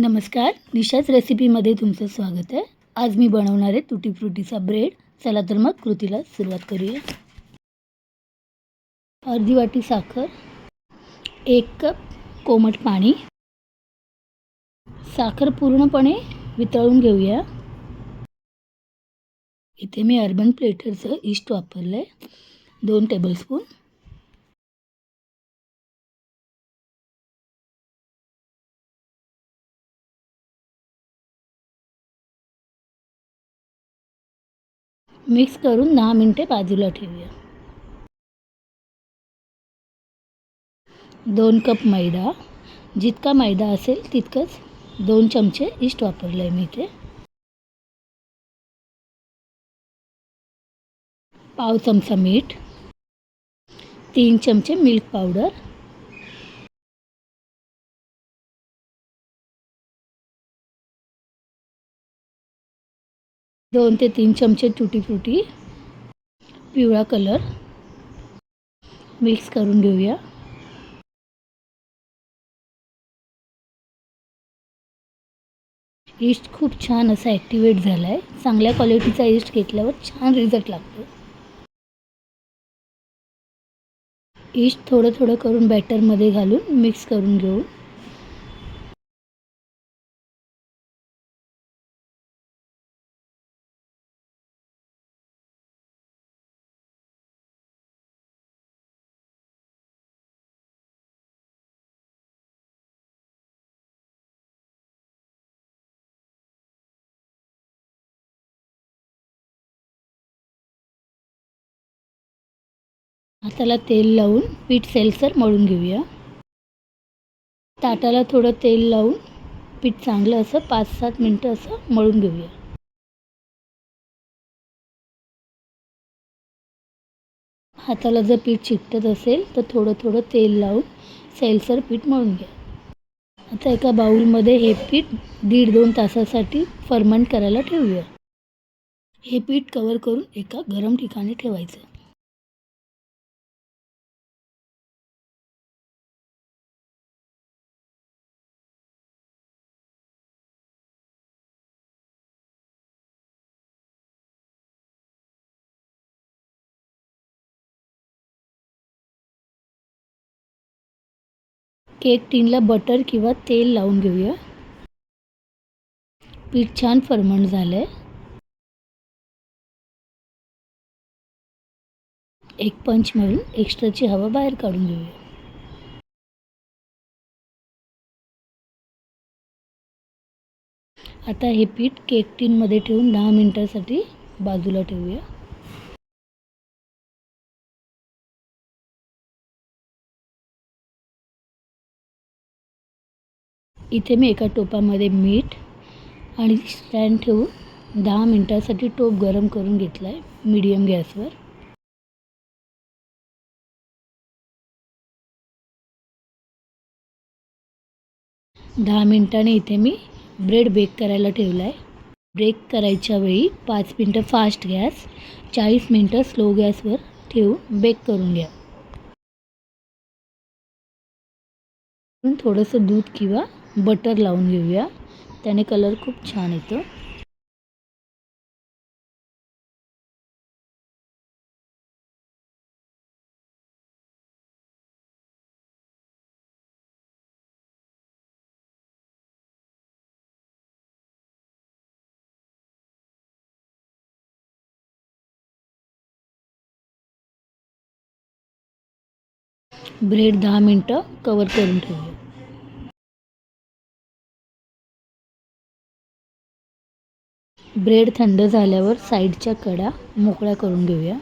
नमस्कार निशाच रेसिपीमध्ये तुमचं स्वागत आहे. आज मी बनवणार आहे तुटी फ्रुटीचा ब्रेड. चला तर मग कृतीला सुरुवात करूया. अर्धी वाटी साखर एक कप कोमट पाणी. साखर पूर्णपणे वितळून घेऊया. इथे मी अर्बन प्लेटरचं इस्ट वापरलं आहे दोन टेबलस्पून मिक्स करून दहा मिनटे बाजूला ठेवूया. दोन कप मैदा. जितका मैदा असेल तितकंच दोन चमचे इस्ट वापरलं आहे मी इथे. पाव चमचा मीठ. तीन चमचे मिल्क पावडर. दोन ते तीन चमचे टुटी फ्रुटी पिवळा कलर. मिक्स करून घेऊया. ईस्ट खूप छान असा ॲक्टिवेट झाला आहे चांगल्या क्वालिटीचा ईस्ट घेतल्यावर छान रिझल्ट लागतो. ईस्ट थोडं थोडं करून बॅटरमध्ये घालून मिक्स करून घेऊ हाताला तेल लावून पीठ सेलसर मळून घेऊया. ताटाला थोडं तेल लावून पीठ चांगलं असं पाच सात मिनटं असं मळून घेऊया. हाताला जर पीठ चिकटत असेल तर थोडं थोडं तेल लावून सैलसर पीठ मळून घ्या. आता एका बाऊलमध्ये हे पीठ दीड दोन तासासाठी फर्मंट करायला ठेवूया. हे पीठ कवर करून एका गरम ठिकाणी ठेवायचं. केक टीनला बटर किंवा तेल लावून घेऊया. पीठ छान फर्मंट झालं आहे एक पंच मिळून एक्स्ट्राची हवा बाहेर काढून घेऊया. आता हे पीठ केक टीनमध्ये ठेवून दहा मिनटासाठी बाजूला ठेवूया. इथे मी एका टोपामध्ये मीठ आणि स्टँड ठेवून दहा मिनटासाठी टोप गरम करून घेतला आहे मीडियम गॅसवर. दहा मिनटाने इथे मी ब्रेड बेक करायला ठेवला आहे ब्रेक करायच्या वेळी पाच मिनटं फास्ट गॅस चाळीस मिनटं स्लो गॅसवर ठेवून बेक करून घ्या. थोडंसं दूध किंवा बटर लावून घेऊया. त्याने कलर खूप छान येतो. ब्रेड दहा मिनटं कवर करून ठेवूया. ब्रेड थंड झाल्यावर साईडच्या कडा मोकळ्या करून घेऊया.